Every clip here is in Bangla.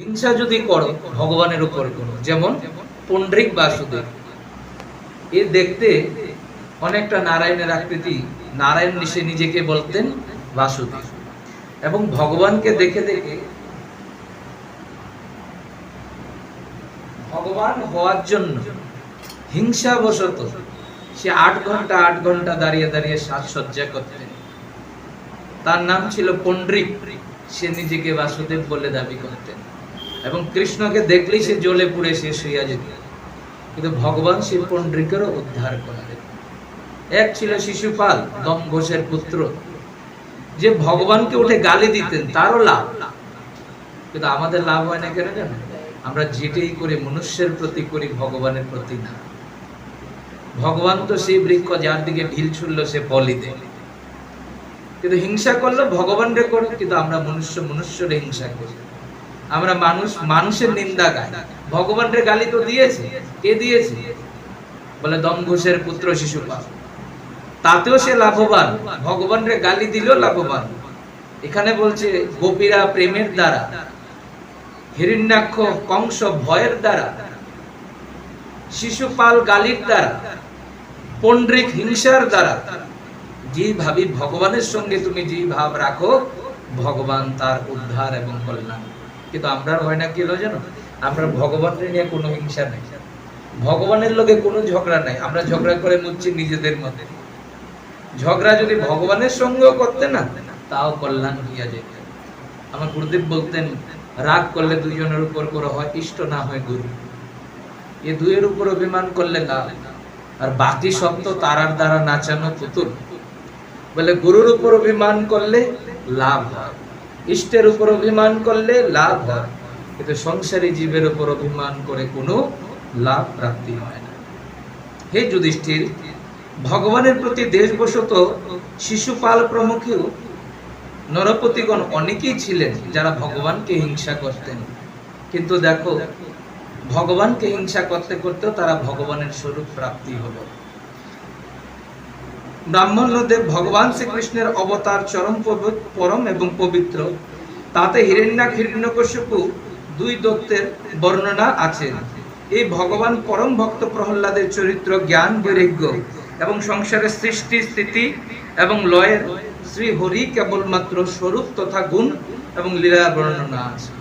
হিংসা যদি করো, ভগবানের উপর করো। যেমন পন্ডরিক বাসুদেব। এ দেখতে অনেকটা নারায়ণের আকৃতি। নারায়ণ সে নিজেকে বলতেন বাসুদেব। এবং ভগবানকে দেখে দেখে ভগবান হওয়ার জন্য হিংসা হিংসাবশত সে আট ঘণ্টা আট ঘণ্টা দাঁড়িয়ে দাঁড়িয়ে সাজসজ্জা করতেন। তার নাম ছিল পন্ডরিক সে নিজেকে বাসুদেব বলে দাবি করতেন। এবং কৃষ্ণকে দেখলেই সে জ্বলে পুড়ে শেষ হইয়া যেত। কিন্তু ভগবান সেই পন্ডরিকেরও উদ্ধার করলেন। এক ছিল শিশুপাল, দম ঘোষের পুত্র। যে ভগবানকে উঠে গালি দিতেন, তারও লাভ। কিন্তু আমাদের লাভ হয় না কেন জানো আমরা যেটাই করি, মনুষ্যের প্রতি করি, ভগবানের প্রতি না। ভগবান তো সেই বৃক্ষ যার দিকে ঢিল ছুড়লো, সে বলি দেয়। কিন্তু হিংসা করল ভগবান রে করে কিন্তু আমরা মনুষ্য, মনুষ্যরে হিংসা করি। আমরা মানুষ, মানুষের নিন্দা গাই। ভগবান রে গালি তো দিয়েছে। কে দিয়েছে? বলে দম ঘোষের পুত্র শিশুপাল। তাতেও সে লাভবান। ভগবান রে গালি দিলেও লাভবান। এখানে বলছে, গোপীরা প্রেমের দ্বারা, হিরণ্যাক্ষ কংস ভয়ের দ্বারা, শিশুপাল গালির দ্বারা পন্ড্রিক হিংসার দ্বারা যে ভাবি ভগবানের সঙ্গে তুমি যে ভাব রাখো, ভগবান তার উদ্ধার এবং কল্যাণ। কিন্তু আমরা হয় না কি হলো জানো? আমরা ভগবানের নিয়ে কোনো হিংসা নেই। ভগবানের লোকে কোনো ঝগড়া নাই। আমরা ঝগড়া করে মুচ্ছি নিজেদের মধ্যে। ঝগড়া যদি ভগবানের সঙ্গেও করতে না, তাও কল্যাণ হইয়া যেত আমার গুরুদেব বলতেন, রাগ করলে দুইজনের উপর করে হয়, ইষ্ট না হয় গুরু। এ দুইয়ের উপর অভিমান করলে লাভ আর বাকি সব তো তারার দ্বারা নাচানো পুতুল। বলে, গুরুর উপর অভিমান করলে লাভ হয়। ইষ্টের উপর অভিমান করলে লাভ হয়। কিন্তু সংসারী জীবের উপর অভিমান করে কোনো লাভ প্রাপ্তি হয় না। হে যুধিষ্ঠির, ভগবানের প্রতি দেশবশত শিশুপাল প্রমুখেও নরপতিগণ অনেকেই ছিলেন যারা ভগবানকে হিংসা করতেন। কিন্তু দেখো, ভগবানকে হিংসা করতে করতেও তারা ভগবানের স্বরূপ প্রাপ্তি হলো। ব্রাহ্মণ্যদেব ভগবান শ্রীকৃষ্ণের অবতার চরম পরম এবং পবিত্র। তাতে হিরণ্যাক হিরণ্যকশ্যপু দুই দত্তের বর্ণনা আছে। এই ভগবান পরম ভক্ত প্রহ্লাদের চরিত্র জ্ঞান বৈরাগ্য এবং সংসারের সৃষ্টি, স্থিতি এবং লয়ের শ্রী হরি কেবলমাত্র স্বরূপ তথা গুণ এবং লীলার বর্ণনা আছে।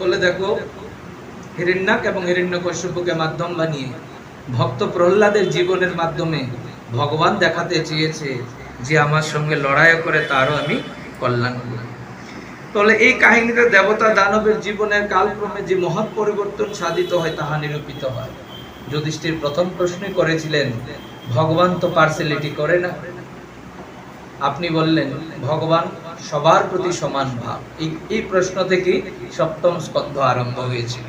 বলে দেখো, হিরণ্যাক এবং হিরণ্যকশ্যপুকে মাধ্যম বানিয়ে ভক্ত প্রহ্লাদের জীবনের মাধ্যমে ভগবান দেখাতে চেয়েছে যে আমার সঙ্গে লড়াই করে তারও আমি কল্যাণ করি তাহলে এই কাহিনীতে দেবতা দানবের জীবনের কালক্রমে যে মহৎ পরিবর্তন সাধিত হয় তাহা নিরূপিত হয়। যুধিষ্ঠির প্রথম প্রশ্নই করেছিলেন, ভগবান তো পার্সেলিটি করে না। আপনি বললেন, ভগবান সবার প্রতি সমান ভাব। এই এই প্রশ্ন থেকে সপ্তম স্কন্ধ আরম্ভ হয়েছিল।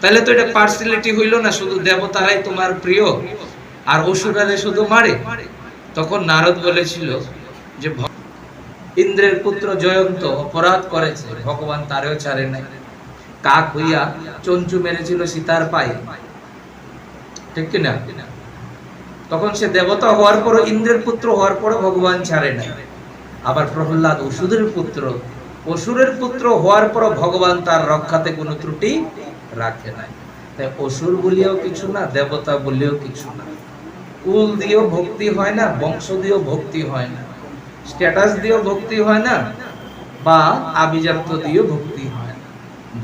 তাহলে তো এটা পার্সেলিটি হইল না, শুধু দেবতারাই তোমার প্রিয়। আর অসুরারে শুধু মারে? তখন নারদ বলেছিল যে ইন্দ্রের পুত্র জয়ন্ত অপরাধ করেছে, ভগবান তারেও ছাড়ে নাই। কাক হইয়া চঞ্চু মেরেছিল সীতার পায়ে। ঠিক কিনা? তখন সে দেবতা হওয়ার পরও, ইন্দ্রের পুত্র হওয়ার পরও ভগবান ছাড়ে নাই। আবার প্রহ্লাদ অসুরের পুত্র অসুরের পুত্র হওয়ার পরও ভগবান তার রক্ষাতে কোনো ত্রুটি রাখে নাই। তাই অসুর বলিয়াও কিছু না, দেবতা বলিয়াও কিছু না। কুল দিয়েও ভক্তি হয় না, বংশ দিয়েও ভক্তি হয় না। স্ট্যাটাস দিয়েও ভক্তি হয় না, বা আভিজাত্য দিয়েও ভক্তি হয় না।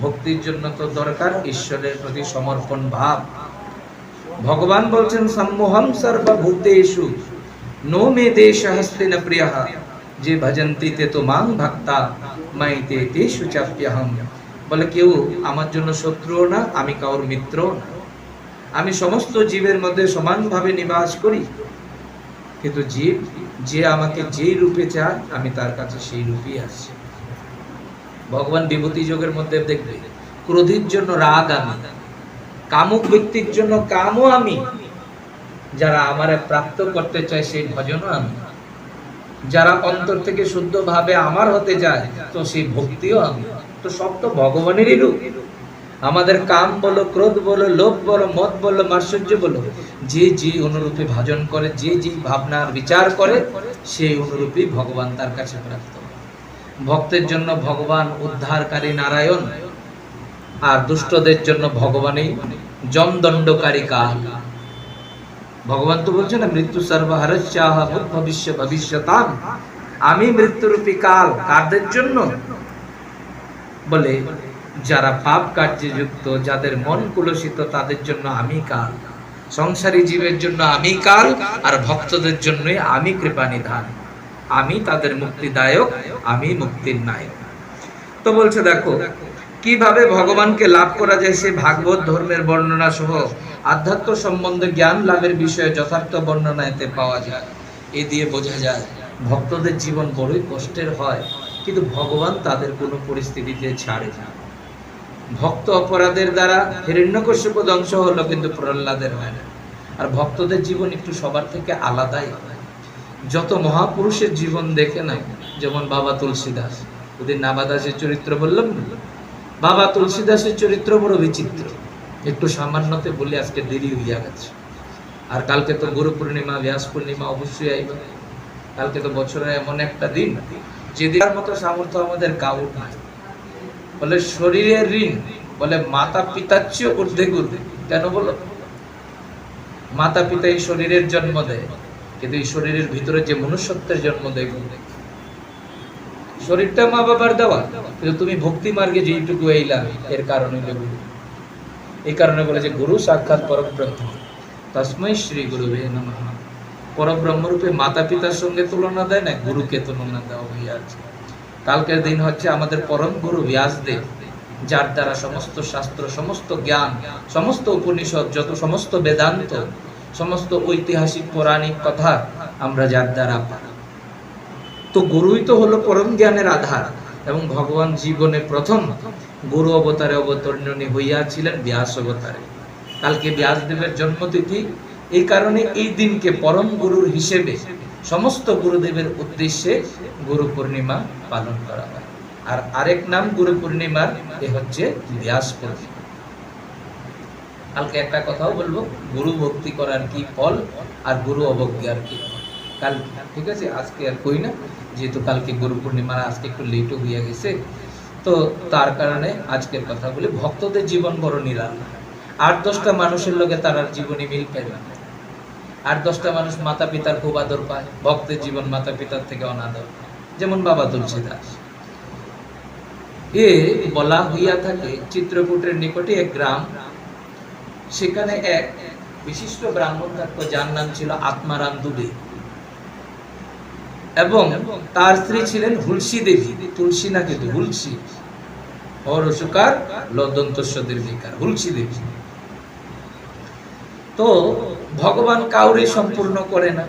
ভক্তির জন্য তো দরকার ঈশ্বরের প্রতি সমর্পণ ভাব। ভগবান বলছেন, সম্মোহম সর্বভূতেষু, নো মে দেশ হস্তিন প্রিয়ঃ, যে ভজন্তি তে মাং ভক্তা, মাই তে তেষু চাপ্যহম। বলে কেউ আমার জন্য শত্রুও না, আমি কাউর মিত্রও না। আমি সমস্ত জীবের মধ্যে সমানভাবে নিবাস করি। কিন্তু জীব, যে আমাকে যেই রূপে চায়, আমি তার কাছে সেই রূপেই আসছি ভগবান বিভূতি যোগের মধ্যে দেখবে, ক্রোধীর জন্য রাগ আমি, কামুক ব্যক্তির জন্য কামও আমি, যারা আমারে প্রাপ্ত করতে চায় সেই ভজনও আমি। যারা অন্তর থেকে শুদ্ধভাবে আমার হতে যায় তো সেই ভক্তিও আমি। তো সব তো ভগবানেরই রূপ। আমাদের কাম বলো, ক্রোধ বলো, লোভ বলো, মত বলো মার্সর্য বলো, যে যে অনুরূপে ভাজন করে, যে যে ভাবনার বিচার করে, সেই অনুরূপী ভগবান তার কাছে প্রাপ্ত। ভক্তের জন্য ভগবান উদ্ধারকারী নারায়ণ, আর দুষ্টদের জন্য ভগবানই জমদণ্ডকারী কাল। ভগবান তো বলছে না মৃত্যু সর্বহারস্যাহ ভবিষ্য ভবিষ্যতাম। আমি মৃত্যুরূপী কাল কাদের জন্য? বলে যারা পাপ কার্যে যুক্ত, যাদের মন কুলসিত তাদের জন্য আমি কাল। সংসারী জীবের জন্য আমি কাল, আর ভক্তদের জন্যই আমি কৃপা নিধান আমি তাদের মুক্তিদায়ক, আমি মুক্তির নায়ক। তো বলছে, দেখো, কীভাবে ভগবানকে লাভ করা যায় সে ভাগবত ধর্মের বর্ণনা সহ আধ্যাত্ম সম্বন্ধে জ্ঞান লাভের বিষয়ে যথার্থ বর্ণনা এতে পাওয়া যায়। এ দিয়ে বোঝা যায়, ভক্তদের জীবন বড়ই কষ্টের হয়, কিন্তু ভগবান তাদের কোনো পরিস্থিতিতে ছাড়ে না। ভক্ত অপরাধের দ্বারা হিরণ্যকশ্যপ ধ্বংস হলো কিন্তু প্রহ্লাদের হয় না। আর ভক্তদের জীবন একটু সবার থেকে আলাদাই যত মহাপুরুষের জীবন দেখে নাই, যেমন বাবা তুলসীদাস, ওদের নাবাদাসের চরিত্র বললাম বাবা তুলসীদাসের চরিত্র বড় বিচিত্র। একটু সামান্যতে বলে, আজকে দেরি হইয়া গেছে। আর কালকে তো গুরু পূর্ণিমা, ব্যাস পূর্ণিমা অবশ্যই আইবে। কালকে তো বছরের এমন একটা দিন, যেদিন মতো সামর্থ্য আমাদের কাউর নাই। বলে শরীরের ঋণ, বলে মাতা পিতার চেয়ে ঊর্ধ্বে গুরু কেন বলো? মাতা পিতা এই শরীরের জন্ম দেয়, কিন্তু এই শরীরের ভিতরে যে মনুষ্যত্বের জন্ম দেয় শরীরটা মা বাবার দেওয়া, কিন্তু তুমি ভক্তি মার্গে যেইটুকু এইলা, এর কারণে গুরু। এই কারণে বলে যে গুরু সাক্ষাৎ পরব্রহ্ম। তসময় শ্রী গুরু হে নমঃ। পরব্রহ্ম রূপে মাতা পিতার সঙ্গে তুলনা দেয় না, গুরুকে তুলনা দেওয়া হইয়াছে। কালকের দিন হচ্ছে আমাদের পরম গুরু ব্যাসদেব, যার দ্বারা সমস্ত শাস্ত্র, সমস্ত জ্ঞান, সমস্ত উপনিষদ, যত সমস্ত বেদান্ত, সমস্ত ঐতিহাসিক পৌরাণিক কথা আমরা যার দ্বারা পাই। তো গুরুই তো হলো পরম জ্ঞানের আধার এবং ভগবান জীবনে প্রথম গুরু অবতারে অবতরণী হইয়াছিলেন ব্যাস অবতারে। কালকে ব্যাসদেবের জন্মতিথি, এই কারণে এই দিনকে পরম গুরুর হিসেবে সমস্ত গুরুদেবের উদ্দেশ্যে গুরু পূর্ণিমা পালন করা হয়। আর আরেক নাম গুরু পূর্ণিমার, এ হচ্ছে ব্যাস পূর্ণিমা। কালকে একটা কথাও বলব, গুরু ভক্তি করার কি ফল আর গুরু অবজ্ঞার কি কাল ঠিক আছে? আজকে আর কই না, যেহেতু কালকে গুরু পূর্ণিমা, আজকে একটু লেটও হইয়া গেছে, তো তার কারণে আজকের কথা বলি। ভক্তদের জীবন বড় নিরাল আট দশটা মানুষের লোকে তার জীবনী মিল পাইবে না। আট দশটা মানুষ মাতা পিতার খুব আদর পায়, ভক্তের জীবন মাতা পিতার থেকে অনাদর যেমন বাবা তুলসী দাস এ বলা হইয়া থাকে, চিত্রকূটের নিকটে এক গ্রাম, সেখানে এক বিশিষ্ট ব্রাহ্মণ থাকতো, যার নাম ছিল আত্মারাম দুবে। এবং তার স্ত্রী ছিলেন হুলসি দেবী, তুলসী না কিন্তু হুলসি। হরসুকার লদন্তস্য দীর্ঘিকার হুলসি দেবী। তো ভগবান কাউরে সম্পূর্ণ করে না।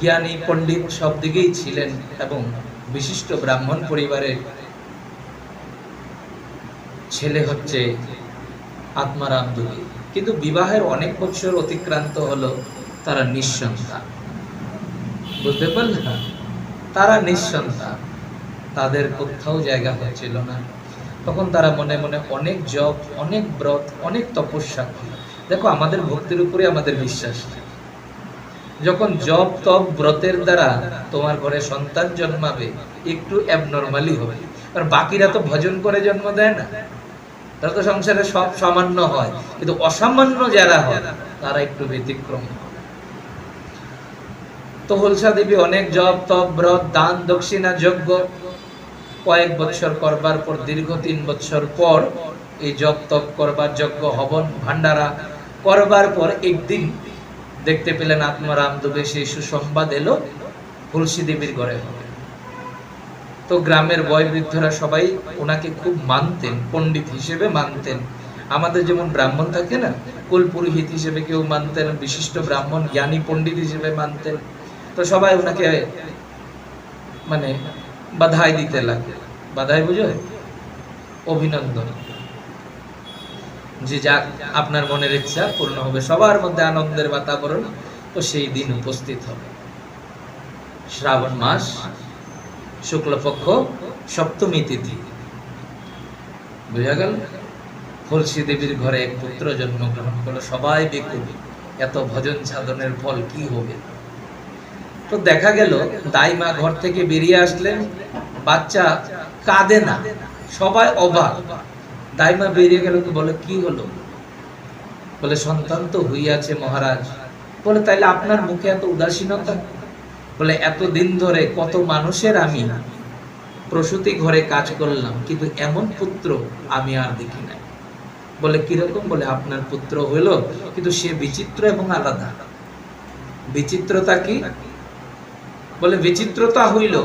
জ্ঞানী, পণ্ডিত সব দিকেই ছিলেন এবং বিশিষ্ট ব্রাহ্মণ পরিবারের ছেলে হচ্ছে আত্মারাম দুবি। কিন্তু বিবাহের অনেক বছর অতিক্রান্ত হলো তারা নিঃসন্তান। বুঝতে পারলে না? তারা নিঃসন্তান। তাদের কোথাও জায়গা হচ্ছিল না। তখন তারা মনে মনে অনেক জপ, অনেক ব্রত, অনেক তপস্যা করে দেখো, আমাদের ভক্তির উপরে আমাদের বিশ্বাস। যখন জপ তপ ব্রতের দ্বারা তোমার ঘরে সন্তান জন্মাবে, একটু অ্যাবনর্মালি হবে। আর বাকিরা তো ভজন করে জন্ম দেয় না। তারা তো সংসারে সব সামান্য হয়। কিন্তু অসামান্য যারা হয়, তারা একটু ব্যতিক্রম তো হলসা দেবী অনেক জপ তপ ব্রত, দান, দক্ষিণা, যজ্ঞ কয়েক বছর করবার পর, দীর্ঘ তিন বছর পর এই জপ তপ করবার যজ্ঞ, হবন, ভান্ডারা করবার পর একদিন দেখতে পেলেন আত্মরাম দুবে সেই সুসংবাদ এলো, তুলসী দেবীর ঘরে হবে। তো গ্রামের বয় বৃদ্ধরা সবাই ওনাকে খুব মানতেন, পণ্ডিত হিসেবে মানতেন। আমাদের যেমন ব্রাহ্মণ থাকে না কুল পুরোহিত হিসেবে কেউ মানতেন, বিশিষ্ট ব্রাহ্মণ, জ্ঞানী পণ্ডিত হিসেবে মানতেন। তো সবাই ওনাকে মানে বাধাই দিতে লাগে বাধাই বুঝো অভিনন্দন। যে যাক আপনার মনের ইচ্ছা পূর্ণ হবে, সবার মধ্যে আনন্দের বাতাবরণ তো সেই দিন উপস্থিত হবে। শ্রাবণ মাস, শুক্লপক্ষ, সপ্তমী তিথি। বুঝা গেল? তুলসী দেবীর ঘরে এক পুত্র জন্মগ্রহণ করল, সবাই বেকুল। এত ভজন সাধনের ফল কি হবে? তো দেখা গেল, দাইমা ঘর থেকে বেরিয়ে আসলেন, বাচ্চা কাঁদে না, সবাই অবাক। দাইমা বেরিয়ে গেল বলে, কি হলো? বলে, সন্তান তো হইয়াছে মহারাজ। বলে, তাইলে আপনার মুখে এত উদাসীনতা? বলে এত দিন ধরে কত মানুষের আমি প্রসূতি ঘরে কাজ করলাম, কিন্তু এমন পুত্র আমি আর দেখি নাই। বলে, কীরকম? বলে, আপনার পুত্র হইল, কিন্তু সে বিচিত্র এবং আলাদা। বিচিত্রতা কি? বলে, বিচিত্রতা হইল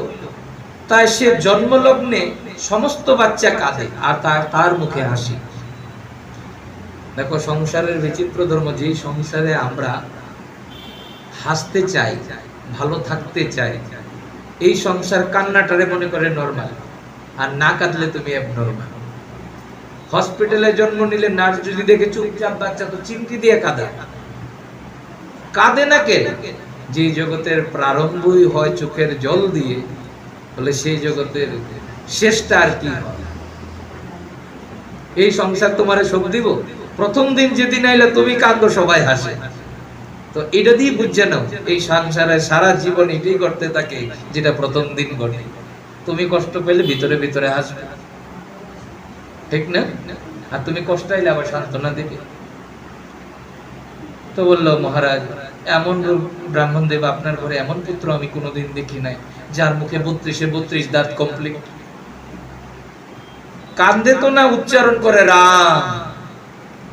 তাই সে জন্মলগ্নে সমস্ত বাচ্চা কাঁদে আর তার মুখে হাসি। দেখো, সংসারের বিচিত্র ধর্ম, যেই সংসারে আমরা হাসতে চাই, ভালো থাকতে চাই, এই সংসার কান্নাটারে মনে করে নর্মাল আর না কাঁদলে তুমি নর্মাল হসপিটালে জন্ম নিলে নার্স যদি দেখে চুপচাপ বাচ্চা, তো চিমটি দিয়ে কাঁদে। কাঁদে না কে যে জগতের প্রারম্ভই হয় চোখের জল দিয়ে বলে সেই জগতের শেষটা আর কি এই সংসার তোমারে সব দিব? প্রথম দিন যেদিন আইলে তুমি কাঁদো সবাই হাসে। তো এটা দিয়ে বুঝছে নাও, এই সংসারে সারা জীবন এটাই করতে থাকে যেটা প্রথম দিন ঘটে। তুমি কষ্ট পেলে ভিতরে ভিতরে হাসবে। ঠিক না? আর তুমি কষ্ট আইলে আবার সান্ত্বনা দেবে। তো বলল, মহারাজ এমন ব্রাহ্মণ দেব আপনার ঘরে, এমন পুত্র আমি কোনোদিন দেখি নাই, যার মুখে বত্রিশে বত্রিশ দাঁত কমপ্লিট কান্দে তো না উচ্চারণ করে রাম।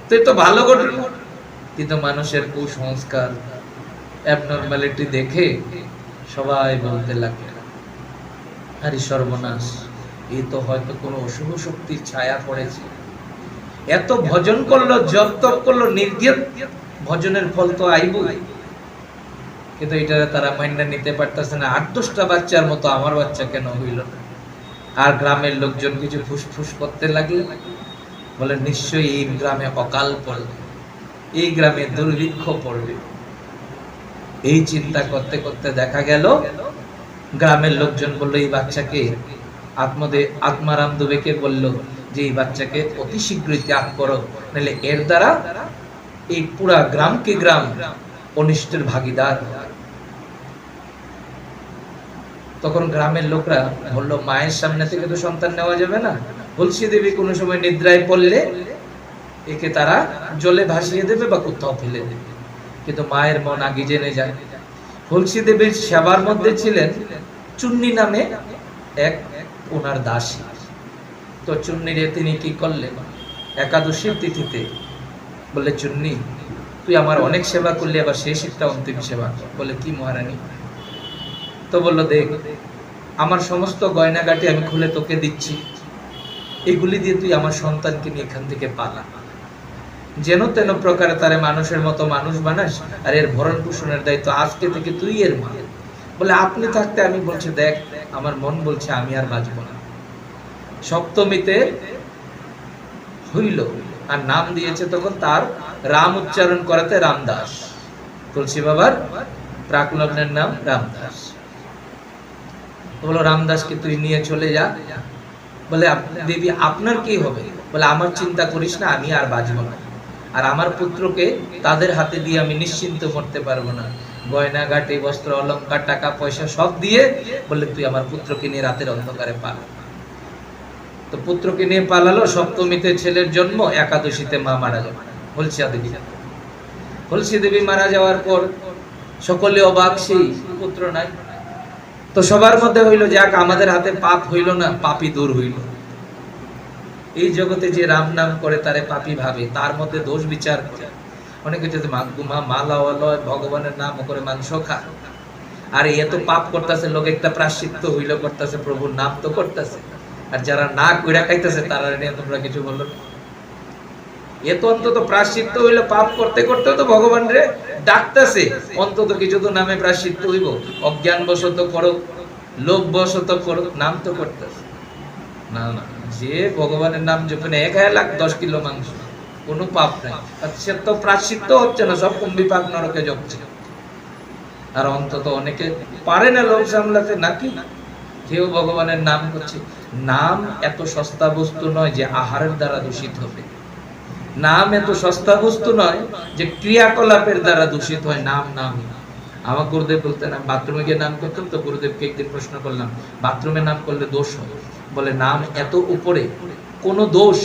তো তো ভালো ঘটনা। কিন্তু মানুষের কুসংস্কার অ্যাবনর্মালিটি দেখে সবাই বলতে লাগে আরে সর্বনাশ এই তো হয়তো কোনো অশুভ শক্তির ছায়া পড়েছে। এত ভজন করল, জপ তপ করল নির্গেত ভজনের ফল তো আইব কিন্তু এটা তারা মাইন্ডা নিতে পারতেছে না। আট দশটা বাচ্চার মতো আমার বাচ্চা কেন হইল না? আর গ্রামের লোকজন কিছু ফুসফুস করতে লাগল। বলে, নিশ্চয়ই এই গ্রামে অকাল পড়বে। এই গ্রামে দুর্ভিক্ষ পড়বে। এই চিন্তা করতে করতে দেখা গেল, গ্রামের লোকজন বলল, এই বাচ্চাকে আত্মদে, আত্মারাম দুবেকে বলল যে, এই বাচ্চাকে অতি শীঘ্রই ত্যাগ করো, নাহলে এর দ্বারা এই পুরা গ্রামকে গ্রাম অনিষ্টের ভাগিদার তখন গ্রামের লোকরা বলল, মায়ের সামনে থেকে তো সন্তান নেওয়া যাবে না। তুলসী দেবী, কোনো সময় নিদ্রায় পড়লে একে তারা জলে ভাসিয়ে দেবে বা কোথাও ফেলে দেবে। কিন্তু মায়ের মন আগে জেনে যায়। তুলসী দেবীর সেবার মধ্যে ছিলেন চুন্নি নামে এক ওনার দাসী। তো চুন্নিরে তিনি কি করলেন? একাদশীর তিথিতে বললে, চুন্নি, তুই আমার অনেক সেবা করলি, আবার শেষ একটা অন্তিম সেবা বলে, কি মহারানী তো বলল, দেখ, আমার সমস্ত গয়নাগাটি আমি খুলে তোকে দিচ্ছি। এগুলি দিয়ে তুই আমার সন্তানকে নিয়ে এখান থেকে পালা। যেন তেন প্রকারে তারে মানুষের মতো মানুষ বানাস, আর এর ভরণ পোষণের দায়িত্ব আজকে থেকে তুই এর মা। বলে, আপনি থাকতে আমি বলছি, দেখ, আমার মন বলছে আমি আর বাঁচবো না। সপ্তমীতে হইল, আর নাম দিয়েছে তখন তার রাম উচ্চারণ করাতে রামদাস। তুলসী বাবার প্রাকলগ্নের নাম রামদাস। বলো, রামদাসকে তুই নিয়ে চলে যা। বলে দেবী, আপনার কি হবে? বলে, আমার চিন্তা করিস না, আমি আর বাঁচবো না। আর আমার পুত্রকে তাদের হাতে দিয়ে আমি নিশ্চিন্ত করতে পারব না। গয়না, গাটি, বস্ত্র, অলংকার, টাকা, পয়সা সব দিয়ে বললে তুই আমার পুত্রকে নিয়ে রাতের অন্ধকারে পালা। তো পুত্রকে নিয়ে পালালো, সপ্তমীতে ছেলের জন্ম, একাদশীতে মা মারা যাবে হলসিয়া দেবী। হলসি দেবী মারা যাওয়ার পর সকলে অবাক, সেই পুত্র নাই। তো সবার মধ্যে হইল যাক আমাদের হাতে পাপ হইল না, পাপই দূর হইল। এই জগতে যে রাম নাম করে তারে পাপি ভাবে, তার মধ্যে দোষ বিচার করে। অনেকে যদি মা মালা অলয় ভগবানের নাম করে মাংস খা। আর, এ তো পাপ করতেছে, লোক একটা প্রাশ্চিত্য হইল, করতেছে, প্রভুর নাম তো করতেছে। আর যারা না কইরা খাইতেছে, তারা নিয়ে তোমরা কিছু বলল না। এ তো অন্তত প্রাশ্চিত্য হইল পাপ করতে করতে তো ভগবান রে ডাকতেছে। অন্তত কিছু তো নামে প্রাশ্চিত্য হইব। অজ্ঞানবশত করো লোভ বশত করো নাম তো করতেছে। না না, যে ভগবানের নাম যখন এক হাজার লাখ দশ কিলো মাংস, কোনো পাপ নাই। সে তো প্রাশ্চিত্য হচ্ছে না, সব কুম্ভি পাপ নরকে জপছে। আর অন্তত অনেকে পারে না লোভ সামলাতে নাকি কেউ ভগবানের নাম করছে। নাম এত সস্তা বস্তু নয় যে আহারের দ্বারা দূষিত হবে। নাম এত সস্তা বস্তু নয় যে ক্রিয়াকলাপের দ্বারা দূষিত হয়, নাম নাম আমার গুরুদেব বলতেন বাথরুমে গিয়ে নাম করতাম তো গুরুদেবকে একদিন প্রশ্ন করলাম, বাথরুমে নাম করলে দোষ হয়? বলে, নাম এত উপরে, কোনো দোষ,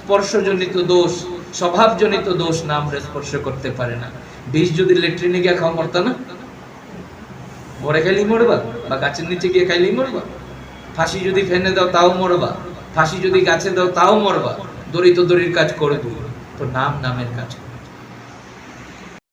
স্পর্শজনিত দোষ, স্বভাবজনিত দোষ নাম স্পর্শ করতে পারে না। বিষ যদি লেট্রিনে গিয়ে খাওয়া মরতা না? মরে খাইলেই মরবা, বা গাছের নিচে গিয়ে খাইলেই মরবা। ফাঁসি যদি ফেনে দাও তাও মরবা, ফাঁসি যদি গাছে দাও তাও মরবা। দড়ি তো দড়ির কাজ করব তো নাম নামের কাজ করে